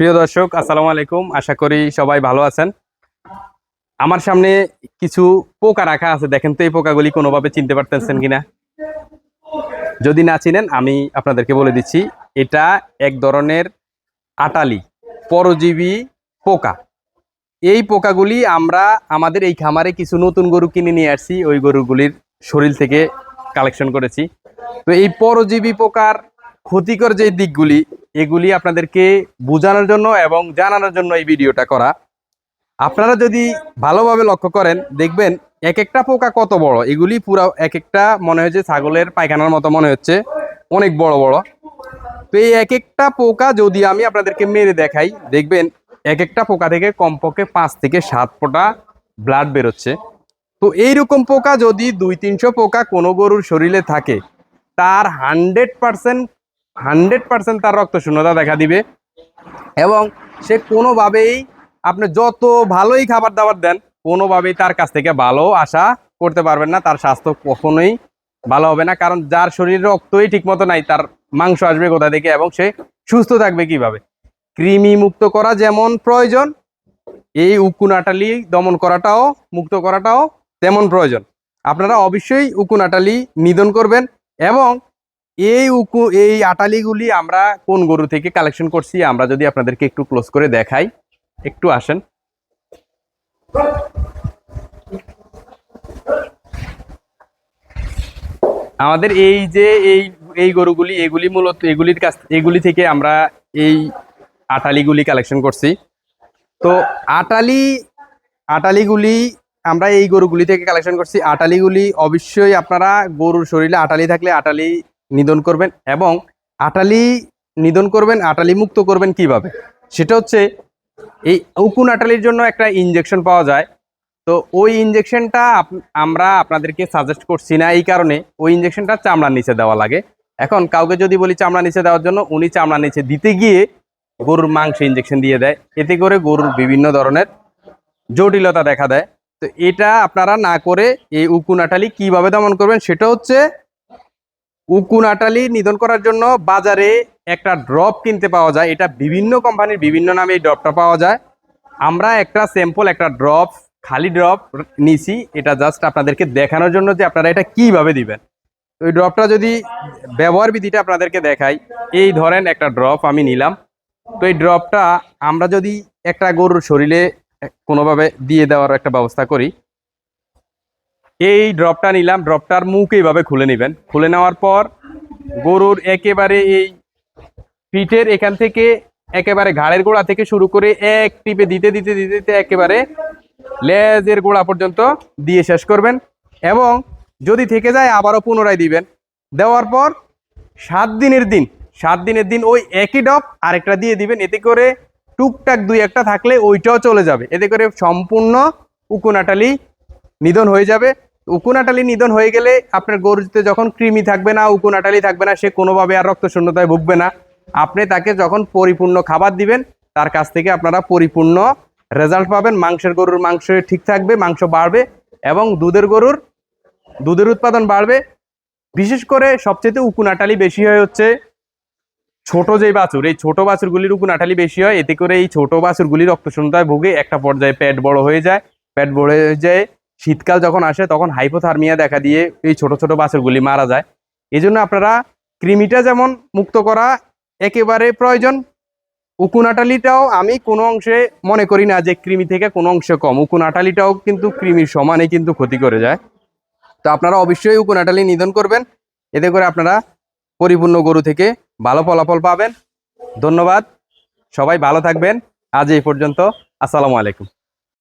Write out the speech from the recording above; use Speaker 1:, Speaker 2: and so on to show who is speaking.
Speaker 1: প্রিয় দর্শক, আসসালামু আলাইকুম। আশা করি সবাই ভালো আছেন। আমার সামনে কিছু পোকা রাখা আছে। দেখেন তো এই পোকাগুলি কোনোভাবে চিনতে পারতেছেন কিনা? যদি না চিনেন, আমি আপনাদেরকে বলে দিচ্ছি, এটা এক ধরনের আটালি, পরজীবী পোকা। এই পোকাগুলি আমরা আমাদের এই খামারে কিছু নতুন গরু কিনে নিয়ে আসছি। ওই গরুগুলির শরীর থেকে কালেকশন করেছি। তো এই পরজীবী পোকার ক্ষতিকর যে দিকগুলি, এগুলি আপনাদেরকে বোঝানোর জন্য এবং জানানোর জন্য এই ভিডিওটা করা। আপনারা যদি ভালোভাবে লক্ষ্য করেন, দেখবেন এক একটা পোকা কত বড়? এগুলি পুরো এক একটা মনে হয়েছে ছাগলের পায়খানার মতো মনে হচ্ছে, অনেক বড় বড়। তো এই এক একটা পোকা যদি আমি আপনাদেরকে মেরে দেখাই, দেখবেন এক একটা পোকা থেকে কমপক্ষে পাঁচ থেকে সাত ফোঁটা ব্লাড বেরোচ্ছে। তো এইরকম পোকা যদি দুই তিনশো পোকা কোনো গরুর শরীরে থাকে, তার হান্ড্রেড পার্সেন্ট হান্ড্রেড পার্সেন্ট তার রক্ত শূন্যতা দেখা দিবে। এবং সে কোনোভাবেই আপনি যত ভালোই খাবার দাবার দেন, কোনোভাবেই তার কাছ থেকে ভালো আশা করতে পারবেন না। তার স্বাস্থ্য কখনোই ভালো হবে না, কারণ যার শরীরে রক্তই ঠিকমতো নাই, তার মাংস আসবে কোথা থেকে এবং সে সুস্থ থাকবে কীভাবে? কৃমি মুক্ত করা যেমন প্রয়োজন, এই উকুনাটালি দমন করাটাও, মুক্ত করাটাও তেমন প্রয়োজন। আপনারা অবশ্যই উকুনাটালি নিধন করবেন এবং এই উকু, এই আটালিগুলি আমরা কোন গরু থেকে কালেকশন করছি, আমরা যদি আপনাদেরকে একটু ক্লোজ করে দেখাই। একটু আসেন। আমাদের এই যে, এই এই গরুগুলি, এগুলি মূলত, এগুলির কাছ, এগুলি থেকে আমরা এই আটালিগুলি কালেকশন করছি। তো আটালি, আটালিগুলি আমরা এই গরুগুলি থেকে কালেকশন করছি। আটালিগুলি অবশ্যই আপনারা গরুর শরীরে আটালি থাকলে আটালি নিধন করবেন এবং আটালি নিধন করবেন, আটালি মুক্ত করবেন কীভাবে? সেটা হচ্ছে এই উকুন আটালির জন্য একটা ইনজেকশন পাওয়া যায়। তো ওই ইনজেকশনটা আমরা আপনাদেরকে সাজেস্ট করছি না এই কারণে। ওই ইনজেকশনটা চামড়ার নিচে দেওয়া লাগে। এখন কাউকে যদি বলি চামড়া নিচে দেওয়ার জন্য, উনি চামড়া নিচে দিতে গিয়ে গরুর মাংসে ইনজেকশন দিয়ে দেয়। এতে করে গরুর বিভিন্ন ধরনের জটিলতা দেখা দেয়। তো এটা আপনারা না করে এই উকুন আটালি কীভাবে দমন করবেন, সেটা হচ্ছে উকুন আটালি নিধন করার জন্য বাজারে একটা ড্রপ কিনতে পাওয়া যায়। এটা বিভিন্ন কোম্পানির বিভিন্ন নামে এই ড্রপটা পাওয়া যায়। আমরা একটা স্যাম্পল একটা ড্রপ খালি ড্রপ নিছি। এটা জাস্ট আপনাদেরকে দেখানোর জন্য যে আপনারা এটা কীভাবে দিবেন। তো এই ড্রপটা যদি ব্যবহার বিধিটা আপনাদেরকে দেখাই, এই ধরেন একটা ড্রপ আমি নিলাম। তো এই ড্রপটা আমরা যদি একটা গরুর শরীরে কোনোভাবে দিয়ে দেওয়ার একটা ব্যবস্থা করি এই ড্রপটা নিলাম ড্রপটার মুখ এইভাবে খুলে নেবেন। খুলে নেওয়ার পর গরুর একেবারে এই পিঠের এখান থেকে একেবারে ঘাড়ের গোড়া থেকে শুরু করে এক টিপে দিতে দিতে দিতে দিতে একেবারে লেজের গোড়া পর্যন্ত দিয়ে শেষ করবেন এবং যদি থেকে যায় আবারও পুনরায় দিবেন। দেওয়ার পর সাত দিনের দিন, সাত দিনের দিন ওই একই ডপ আরেকটা দিয়ে দিবেন। এতে করে টুকটাক দুই একটা থাকলে ওইটাও চলে যাবে। এতে করে সম্পূর্ণ উকুনাটালি নিধন হয়ে যাবে। উকুনাটালি নিধন হয়ে গেলে আপনার গরুতে যখন কৃমি থাকবে না, উকুনাটালি থাকবে না, সে কোনোভাবে আর রক্ত শূন্যতায় ভুগবে না। আপনি তাকে যখন পরিপূর্ণ খাবার দিবেন, তার কাছ থেকে আপনারা পরিপূর্ণ রেজাল্ট পাবেন। মাংসের গরুর মাংস ঠিক থাকবে, মাংস বাড়বে এবং দুধের গরুর, দুধের উৎপাদন বাড়বে। বিশেষ করে সবচেয়ে উকুনাটালি বেশি হয় হচ্ছে ছোট যে বাছুর। এই ছোট বাছুরগুলির উকুনাটালি বেশি হয়। এতে করে এই ছোট বাছুরগুলি রক্তশূন্যতায় ভুগে একটা পর্যায়ে পেট বড় হয়ে যায়। পেট বড় হয়ে যায়। শীতকাল যখন আসে, তখন হাইপোথার্মিয়া দেখা দিয়ে এই ছোট ছোট বাছুরগুলি মারা যায়। এই জন্য আপনারা কৃমিটা যেমন মুক্ত করা একেবারে প্রয়োজন, উকুনাটালিটাও আমি কোনো অংশে মনে করি না যে কৃমি থেকে কোনো অংশে কম। উকুনাটালিটাও কিন্তু কৃমির সমানে কিন্তু ক্ষতি করে যায়। তো আপনারা অবশ্যই উকুনাটালি নিধন করবেন। এতে করে আপনারা পরিপূর্ণ গরু থেকে ভালো ফলাফল পাবেন। ধন্যবাদ। সবাই ভালো থাকবেন। আজ এই পর্যন্ত। আসসালামু আলাইকুম।